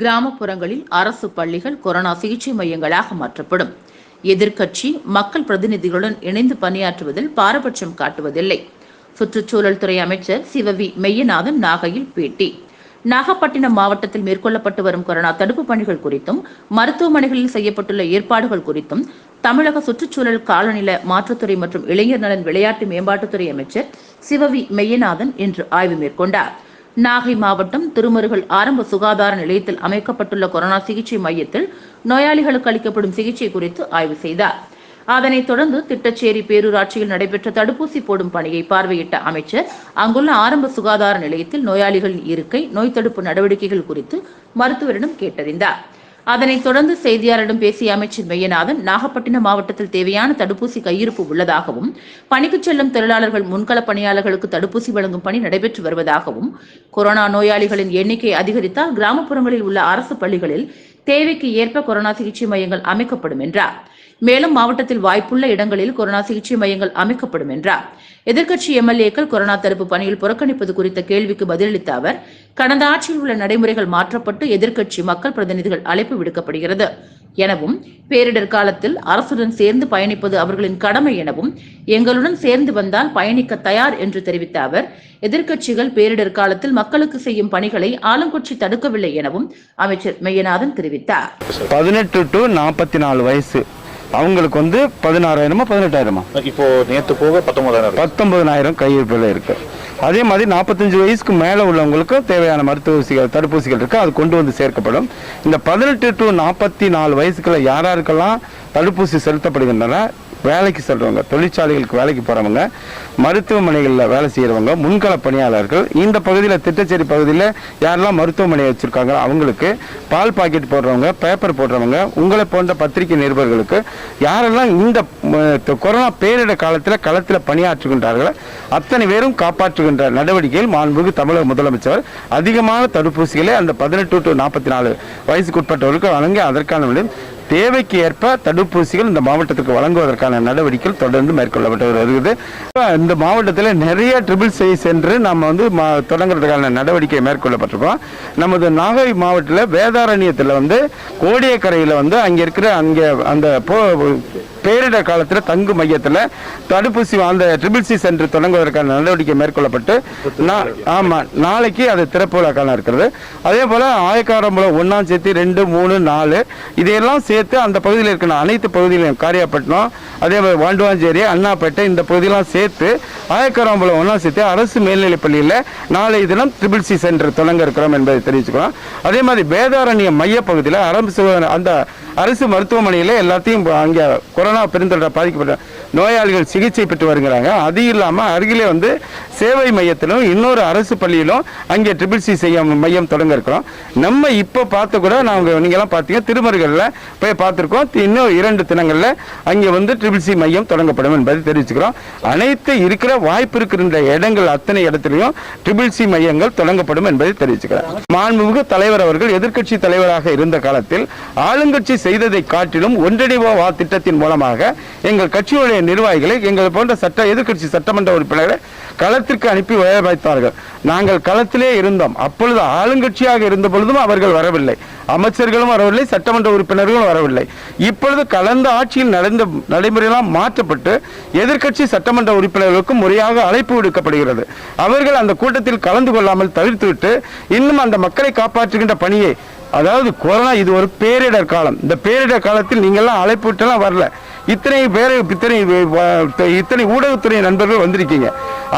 கிராமப்புறங்களில் அரசு பள்ளிகள் கொரோனா சிகிச்சை மையங்களாக மாற்றப்படும். எதிர்க்கட்சி மக்கள் பிரதிநிதிகளுடன் இணைந்து பணியாற்றுவதில் பாரபட்சம் காட்டுவதில்லை. சுற்றுச்சூழல் துறை அமைச்சர் சிவவி மெய்யநாதன் நாகையில் பேட்டி. நாகப்பட்டினம் மாவட்டத்தில் மேற்கொள்ளப்பட்டு வரும் கொரோனா தடுப்பு பணிகள் குறித்தும் மருத்துவமனைகளில் செய்யப்பட்டுள்ள ஏற்பாடுகள் குறித்தும் தமிழக சுற்றுச்சூழல் காலநில மாற்றுத்துறை மற்றும் இளைஞர் நலன் விளையாட்டு மேம்பாட்டுத்துறை அமைச்சர் சிவவி மெய்யநாதன் இன்று ஆய்வு மேற்கொண்டார். நாகை மாவட்டம் திருமருகல் ஆரம்ப சுகாதார நிலையத்தில் அமைக்கப்பட்டுள்ள கொரோனா சிகிச்சை மையத்தில் நோயாளிகளுக்கு அளிக்கப்படும் சிகிச்சை குறித்து ஆய்வு செய்தார். அதனைத் தொடர்ந்து திட்டச்சேரி பேரூராட்சியில் நடைபெற்ற தடுப்பூசி போடும் பணியை பார்வையிட்ட அமைச்சர் அங்குள்ள ஆரம்ப சுகாதார நிலையத்தில் நோயாளிகளின் இருக்கை நோய் தடுப்பு நடவடிக்கைகள் குறித்து மருத்துவரிடம் கேட்டறிந்தார். அதனைத் தொடர்ந்து செய்தியாளரிடம் பேசிய அமைச்சர் மெய்யநாதன் நாகப்பட்டினம் மாவட்டத்தில் தேவையான தடுப்பூசி கையிருப்பு உள்ளதாகவும் பணிக்கு செல்லும் தொழிலாளர்கள் முன்களப் பணியாளர்களுக்கு தடுப்பூசி வழங்கும் பணி நடைபெற்று வருவதாகவும் கொரோனா நோயாளிகளின் எண்ணிக்கை அதிகரித்தால் கிராமப்புறங்களில் உள்ள அரசு பள்ளிகளில் தேவைக்கு ஏற்ப கொரோனா சிகிச்சை மையங்கள் அமைக்கப்படும் என்றார். மேலும் மாவட்டத்தில் வாய்ப்புள்ள இடங்களில் கொரோனா சிகிச்சை மையங்கள் அமைக்கப்படும் என்றார். எதிர்க்கட்சி எம்எல்ஏக்கள் கொரோனா தடுப்பு பணியில் புறக்கணிப்பது குறித்த கேள்விக்கு பதிலளித்த அவர் கடந்த ஆட்சியில் உள்ள நடைமுறைகள் மாற்றப்பட்டு எதிர்க்கட்சி மக்கள் பிரதிநிதிகள் அழைப்பு விடுக்கப்படுகிறது. எனவும் பேரிடர் காலத்தில் அரசுடன் சேர்ந்து பயணிப்பது அவர்களின் கடமை எனவும் எங்களுடன் சேர்ந்து வந்தால் பயணிக்க தயார் என்று தெரிவித்த அவர் எதிர்க்கட்சிகள் பேரிடர் காலத்தில் மக்களுக்கு செய்யும் பணிகளை ஆளுங்கட்சி தடுக்கவில்லை எனவும் அமைச்சர் மெய்யநாதன் தெரிவித்தார். பதினெட்டு டு நாற்பத்தி நாலு வயசு. அவங்களுக்கு வந்து பதினாறாயிரமா பதினெட்டாயிரமா? இப்போ நேத்து போக பத்தொன்பதாயிரம். பத்தொன்பதாயிரம் கையிருப்பில் இருக்கு. அதே மாதிரி நாற்பத்தஞ்சு வயசுக்கு மேலே உள்ளவங்களுக்கும் தேவையான மருத்துவ ஊசிகள் தடுப்பூசிகள் இருக்கு. அது கொண்டு வந்து சேர்க்கப்படும். இந்த பதினெட்டு டு நாற்பத்தி நாலு வயசுக்குள்ள யாராருக்கெல்லாம் தடுப்பூசி செலுத்தப்படுகின்றன? வேலைக்கு செல்றவங்க தொழிற்சாலைகளுக்கு வேலைக்கு போறவங்க மருத்துவமனைகளில் வேலை செய்யறவங்க முன்கள பணியாளர்கள் இந்த பகுதியில் திட்டச்சேரி பகுதியில் யாரெல்லாம் மருத்துவமனை வச்சிருக்காங்க அவங்களுக்கு பால் பாக்கெட் போடுறவங்க பேப்பர் போடுறவங்க உங்களை போன்ற பத்திரிகை நிருபர்களுக்கு யாரெல்லாம் இந்த கொரோனா பேரிட காலத்தில் களத்தில் பணியாற்றுகின்றார்களோ அத்தனை பேரும் காப்பாற்றுகின்ற நடவடிக்கையில் மாண்புமிகு தமிழக முதலமைச்சர் அதிகமான தடுப்பூசிகளை அந்த பதினெட்டு டு நாற்பத்தி நாலு வயசுக்குட்பட்டவர்களுக்கு வழங்கி அதற்கான தேவைக்கு ஏற்ப தடுப்பூசிகள் இந்த மாவட்டத்துக்கு வழங்குவதற்கான நடவடிக்கைகள் தொடர்ந்து மேற்கொள்ளப்பட்டு வருகிறது. இந்த மாவட்டத்தில் நிறைய ட்ரிபிள் சி சென்று நம்ம வந்து மா- தொடங்குறதுக்கான நடவடிக்கை மேற்கொள்ளப்பட்டிருக்கோம். நமது நாகை மாவட்டத்தில் வேதாரண்யத்தில் வந்து கோடியக்கரையில் வந்து அங்கே இருக்கிற அங்கே அந்த போ பேரிடர் காலத்தில் தங்கு மையத்தில் தடுப்பூசி அந்த ட்ரிபிள் சி சென்டர் தொடங்குவதற்கான நடவடிக்கை மேற்கொள்ளப்பட்டு ஆமாம் நாளைக்கு அது திறப்பு விழாக்கான இருக்கிறது. அதே போல் ஆயக்காரம்பலம் ஒன்றாம் சேர்த்து ரெண்டு மூணு நாலு இதையெல்லாம் சேர்த்து அந்த பகுதியில் இருக்கிற அனைத்து பகுதிகளையும் காரியாப்பட்டினம் அதே மாதிரி வாண்டுவாஞ்சேரி அண்ணாப்பேட்டை இந்த பகுதியெல்லாம் சேர்த்து ஆயக்கராம்பலம் ஒன்றா சேர்த்து அரசு மேல்நிலைப் பள்ளியில் நாளை தினம் ட்ரிபிள் சி சென்டர் தொடங்க இருக்கிறோம் என்பதை தெரிவிச்சுக்கிறோம். அதே மாதிரி வேதாரண்ய மையப்பகுதியில் அரசு அந்த அரசு மருத்துவமனையில் எல்லாத்தையும் அங்கே கொரோனா பெருந்தொற்றால் பாதிக்கப்பட்ட நோயாளிகள் சிகிச்சை பெற்று வருகிறாங்க. அது இல்லாமல் அருகிலே வந்து சேவை மையத்திலும் இன்னொரு அரசு பள்ளியிலும் அங்கே ட்ரிபிள் சி செய்ய மையம் தொடங்க இருக்கிறோம். நம்ம இப்போ பார்த்து கூட நாங்கள் நீங்கள்லாம் பார்த்தீங்க திருமருகளில் போய் பார்த்துருக்கோம். இன்னும் இரண்டு தினங்களில் அங்கே வந்து ட்ரிபிள் சி மையம் தொடங்கப்படும் என்பதை தெரிவிச்சுக்கிறோம். அனைத்து இருக்கிற வாய்ப்பு இருக்கின்ற இடங்கள் அத்தனை இடத்துலையும் ட்ரிபிள் சி மையங்கள் தொடங்கப்படும் என்பதை தெரிவிச்சுக்கிறேன். மாண்புமிகு தலைவர் அவர்கள் எதிர்க்கட்சி தலைவராக இருந்த காலத்தில் ஆளுங்கட்சி செய்ததை காட்டிலும் ஒன்றிணைவா வா திட்டத்தின் மூலமாக எங்கள் கட்சியுடைய நிர்வாகிகளை எங்கள் போன்ற சட்ட எதிர்கட்சி சட்டமன்ற உறுப்பினர்களை களத்திற்கு அனுப்பி வேலை வைத்தார்கள். நாங்கள் களத்திலே இருந்தோம். அப்பொழுது ஆளுங்கட்சியாக இருந்த பொழுதும் அவர்கள் வரவில்லை. அமைச்சர்களும் வரவில்லை சட்டமன்ற உறுப்பினர்களும் வரவில்லை. இப்பொழுது கலந்த ஆட்சியில் நடந்த நடைமுறையெல்லாம் மாற்றப்பட்டு எதிர்க்கட்சி சட்டமன்ற உறுப்பினர்களுக்கும் முறையாக அழைப்பு விடுக்கப்படுகிறது. அவர்கள் அந்த கூட்டத்தில் கலந்து கொள்ளாமல் தவிர்த்துவிட்டு இன்னும் அந்த மக்களை காப்பாற்றுகின்ற பணியை அதாவது கொரோனா இது ஒரு பேரிடர் காலம். இந்த பேரிடர் காலத்தில் நீங்கள்லாம் அழைப்பு விட்டெல்லாம் வரல. இத்தனை பேர் இத்தனை இத்தனை ஊடகத்துறை நண்பர்கள் வந்திருக்கீங்க.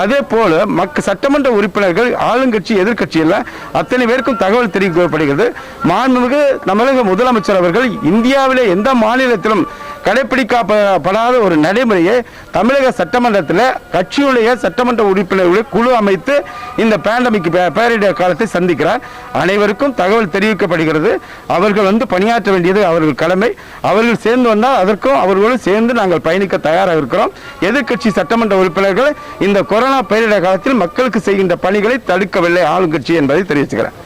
அதே போல மக்க சட்டமன்ற உறுப்பினர்கள் ஆளுங்கட்சி எதிர்க்கட்சி எல்லாம் அத்தனை பேருக்கும் தகவல் தெரிவிக்கப்படுகிறது. மாண்புமிகு தமிழக முதலமைச்சர் அவர்கள் இந்தியாவிலே எந்த மாநிலத்திலும் கடைபிடிக்கப்படாத ஒரு நடைமுறையை தமிழக சட்டமன்றத்தில் கட்சியுடைய சட்டமன்ற உறுப்பினர்களுடைய குழு அமைத்து இந்த பேண்டமிக் பேரிடர் காலத்தை சந்திக்கிறார். அனைவருக்கும் தகவல் தெரிவிக்கப்படுகிறது. அவர்கள் வந்து பணியாற்ற வேண்டியது அவர்கள் கடமை. அவர்கள் சேர்ந்து வந்தால் அதற்கும் அவர்களும் சேர்ந்து நாங்கள் பயணிக்க தயாராக இருக்கிறோம். எதிர்க்கட்சி சட்டமன்ற உறுப்பினர்கள் இந்த கொரோனா பேரிடர் காலத்தில் மக்களுக்கு செய்கின்ற பணிகளை தடுக்கவில்லை. ஆளுங்கட்சி என்பதை தெரிவிச்சுக்கிறேன்.